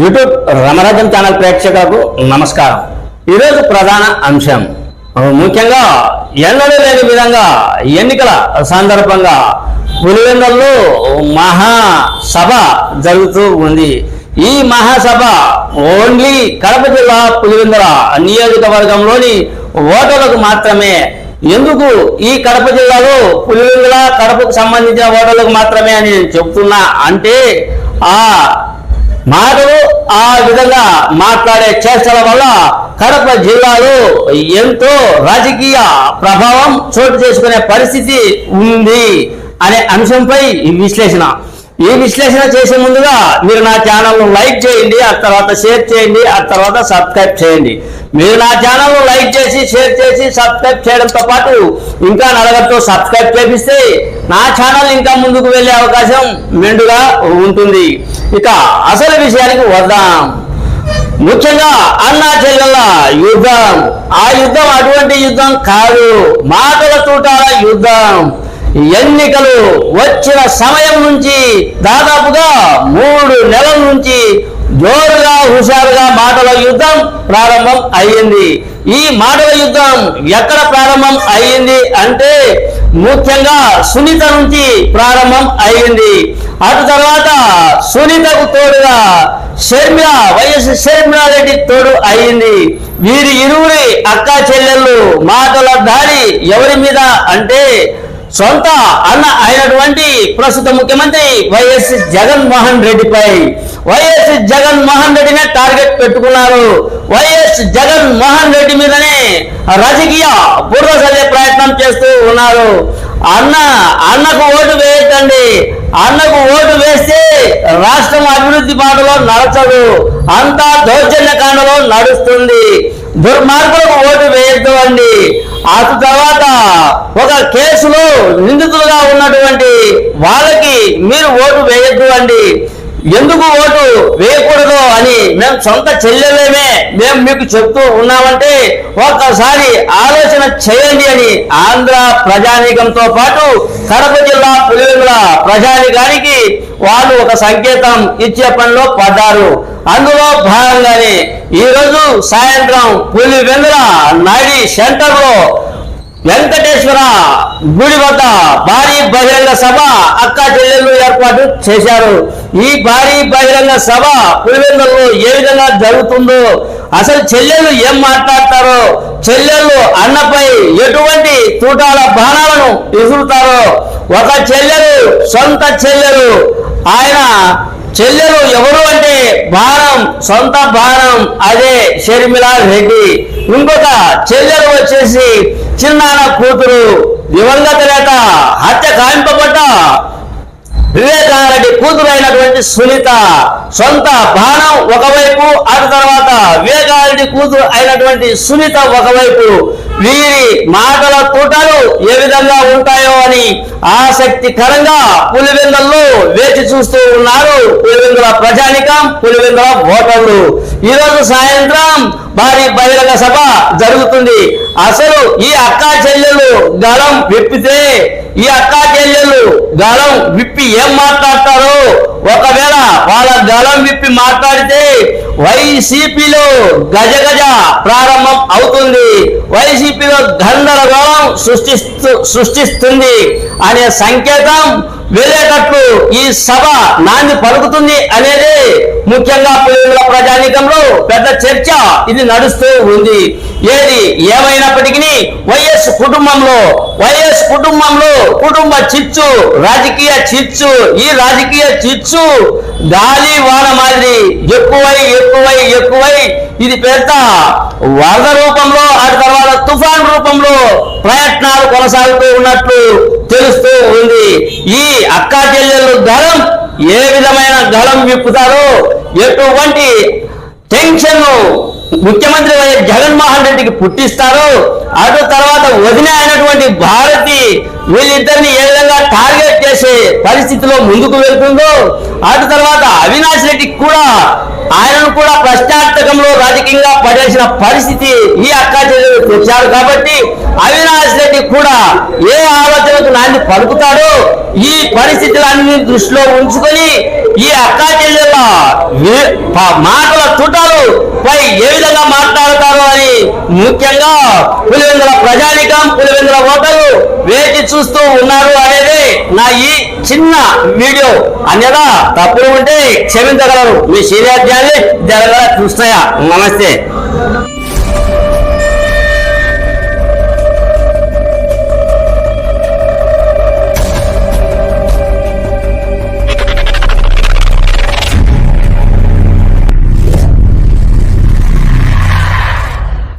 YouTube Ramarajam channel ప్రేక్షకులకు నమస్కారం. ఈరోజు ప్రధాన అంశం. ముఖ్యంగా ఎన్నడూ లేని విధంగా ఎన్నికల సందర్భంగా పులివెందుల్లో మహాసభ జరుగుతూ ఉంది. ఈ మహాసభ ఓన్లీ కడప జిల్లా పులివెందుల నియోజకవర్గంలోని ఓటర్లకు మాత్రమే. ఎందుకు ఈ కడప జిల్లాలో పులివెందుల కడపకు సంబంధించిన ఓటర్లకు మాత్రమే అని నేను చెప్తున్నా అంటే ఆ మాటలు ఆ విధంగా మాట్లాడే చేష్టల వల్ల కడప జిల్లాలో ఎంతో రాజకీయ ప్రభావం చోటు చేసుకునే పరిస్థితి ఉంది అనే అంశంపై ఈ విశ్లేషణ. ఈ విశ్లేషణ చేసే ముందుగా మీరు నా ఛానల్ను లైక్ చేయండి ఆ తర్వాత షేర్ చేయండి ఆ తర్వాత సబ్స్క్రైబ్ చేయండి. మీరు నా ఛానల్ను లైక్ చేసి షేర్ చేసి సబ్స్క్రైబ్ చేయడంతో పాటు ఇంకా నలగతో సబ్స్క్రైబ్ చేపిస్తే నా ఛానల్ ఇంకా ముందుకు వెళ్ళే అవకాశం మెండుగా ఉంటుంది. ఇక అసలు విషయానికి వద్దాం. ముఖ్యంగా అన్నా చెల్లెల యుద్ధం. ఆ యుద్ధం అటువంటి యుద్ధం కాదు. మాటల తూటాల యుద్ధం. ఎన్నికలు వచ్చిన సమయం నుంచి దాదాపుగా మూడు నెలల నుంచి జోరుగా హుషారుగా మాటల యుద్ధం ప్రారంభం అయ్యింది. ఈ మాటల యుద్ధం ఎక్కడ ప్రారంభం అయ్యింది అంటే ముఖ్యంగా సునీత నుంచి ప్రారంభం అయ్యింది. అటు తర్వాత సునీతకు తోడుగా షర్మిల వైఎస్ షర్మిలారెడ్డి తోడు అయ్యింది. వీరి ఇరువురి అక్క చెల్లెళ్ళు మాటల దారి ఎవరి మీద అంటే సొంత అన్న అయినటువంటి ప్రస్తుత ముఖ్యమంత్రి వైఎస్ జగన్మోహన్ రెడ్డిపై. వైఎస్ జగన్మోహన్ రెడ్డినే టార్గెట్ పెట్టుకున్నారు. వైఎస్ జగన్మోహన్ రెడ్డి మీదనే రాజకీయ బుర్ర చల్లే ప్రయత్నం చేస్తూ ఉన్నారు. అన్న అన్నకు ఓటు వేయటండి అన్నకు ఓటు వేస్తే రాష్ట్రం అభివృద్ధి బాటలో నడచదు. అంతా దౌర్జన్యకాండలో నడుస్తుంది. దుర్మార్గులకు ఓటు వేయద్దు అండి. ఆ తర్వాత ఒక కేసులో నిందితులుగా ఉన్నటువంటి వాళ్ళకి మీరు ఓటు వేయద్దు అండి ఎందుకు ఓటు వేయకూడదు అని మేము సొంత చెల్లెలేమే మేము మీకు చెప్తూ ఉన్నామంటే ఒక్కసారి ఆలోచన చేయండి అని ఆంధ్ర ప్రజానీకంతో పాటు కడప జిల్లా పులివెందుల ప్రజానీకానికి వాళ్ళు ఒక సంకేతం ఇచ్చే పనిలో పడ్డారు. అందులో భాగంగానే ఈరోజు సాయంత్రం పులివెందుల నాడి సెంటర్లో గుడి వద్ద భారీ బహిరంగ సభ అక్క చెల్లెళ్ళు ఏర్పాటు చేశారు. ఈ భారీ బహిరంగ సభ పులివెందులలో ఏ విధంగా జరుగుతుందో అసలు చెల్లెళ్ళు ఏం మాట్లాడతారో చెల్లెళ్ళు అన్నపై ఎటువంటి తూటాల బాణాలను విసురుతారో ఒక చెల్లెలు సొంత చెల్లెలు ఆయన చెల్లెలు ఎవరు అంటే భారం సొంత భారం అదే షర్మిలా రెడ్డి. ఇంకొక చెల్లెలు వచ్చేసి చిన్నాన కూతురు దివంగత నేత హత్య కాయింపబడ్డ వివేకానందరెడ్డి కూతురు అయినటువంటి సునీత. సొంత బాణం ఒకవైపు అటు తర్వాత వివేకానందరెడ్డి కూతురు అయినటువంటి సునీత ఒకవైపు. వీరి మాటల కూటలు ఏ విధంగా ఉంటాయో అని ఆసక్తికరంగా పులివెందల్లో వేచి చూస్తూ ఉన్నారు పులివెందుల ప్రజానికం పులివెందుల ఓటర్లు. ఈరోజు సాయంత్రం భారీ బహిరంగ సభ జరుగుతుంది. అసలు ఈ అక్కా చెల్లెలు గళం విప్పితే ఈ అక్కా చెల్లెలు గళం విప్పి ఏం మాట్లాడతారో ఒకవేళ వాళ్ళ గళం విప్పి మాట్లాడితే వైసీపీలో గజగజ ప్రారంభం అవుతుంది. వైసీపీలో గందరగోళం సృష్టిస్తూ సృష్టిస్తుంది అనే సంకేతం వెళ్ళేటట్లు ఈ సభ నాంది పలుకుతుంది అనేది ముఖ్యంగా పులివెందుల ప్రజానీకంలో పెద్ద చర్చ ఇది నడుస్తూ ఉంది. ఏది ఏమైనప్పటికీ వైఎస్ కుటుంబంలో వైఎస్ కుటుంబంలో కుటుంబ చిచ్చు రాజకీయ చిచ్చు ఈ రాజకీయ చిచ్చు గాలి వాన మాదిరి ఎక్కువై ఎక్కువై ఎక్కువై ఇది పెద్ద వరద రూపంలో ఆ తర్వాత తుఫాన్ రూపంలో ప్రయత్నాలు కొనసాగుతూ ఉన్నట్లు తెలుస్తూ ఉంది. ఈ అక్కా చెల్లెలు గలం ఏ విధమైన గలం విప్పుతారో ఎటువంటి టెన్షన్ ముఖ్యమంత్రి వైఎస్ జగన్మోహన్ రెడ్డికి పుట్టిస్తారు అటు తర్వాత వదిన అయినటువంటి భారతి వీళ్ళిద్దరిని ఏ విధంగా టార్గెట్ చేసే పరిస్థితిలో ముందుకు వెళ్తుందో అటు తర్వాత అవినాష్ రెడ్డికి కూడా ఆయనను కూడా ప్రశ్నార్థకంలో రాజకీయంగా పడేసిన పరిస్థితి ఈ అక్క చెల్లెలు తెచ్చారు కాబట్టి అవినాష్ రెడ్డి కూడా ఏ ఆలోచనకు నాన్ని పలుకుతాడో ఈ పరిస్థితులన్నీ దృష్టిలో ఉంచుకొని ఈ అక్క చెల్లెల మాటల చుట్టాలు పై ఏ విధంగా మాట్లాడతారు ముఖ్యంగా పులివెందుల ప్రజానికం పులివెందుల ఓటర్లు వేచి చూస్తూ ఉన్నారు అనేది నా ఈ చిన్న వీడియో. అన్యదా తప్పులు ఉంటే క్షమించగలరు. మీ సీనియర్ జాలి జరగ చూస్తాయా? నమస్తే.